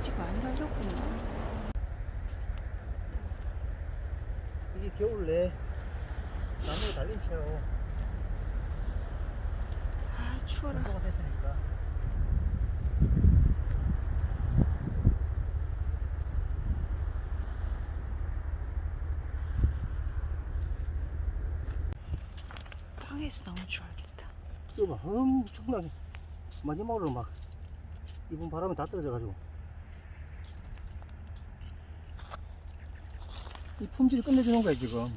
아직 많이 달렸구나. 이게 겨울 내 나무에 달린 채로 아 추워라. 운동가 됐으니까 방에서 너무 추웠겠다. 이거 봐 엄청나게 마지막으로 막 이번 바람에 다 떨어져가지고 이 품질을 끝내주는 거야 지금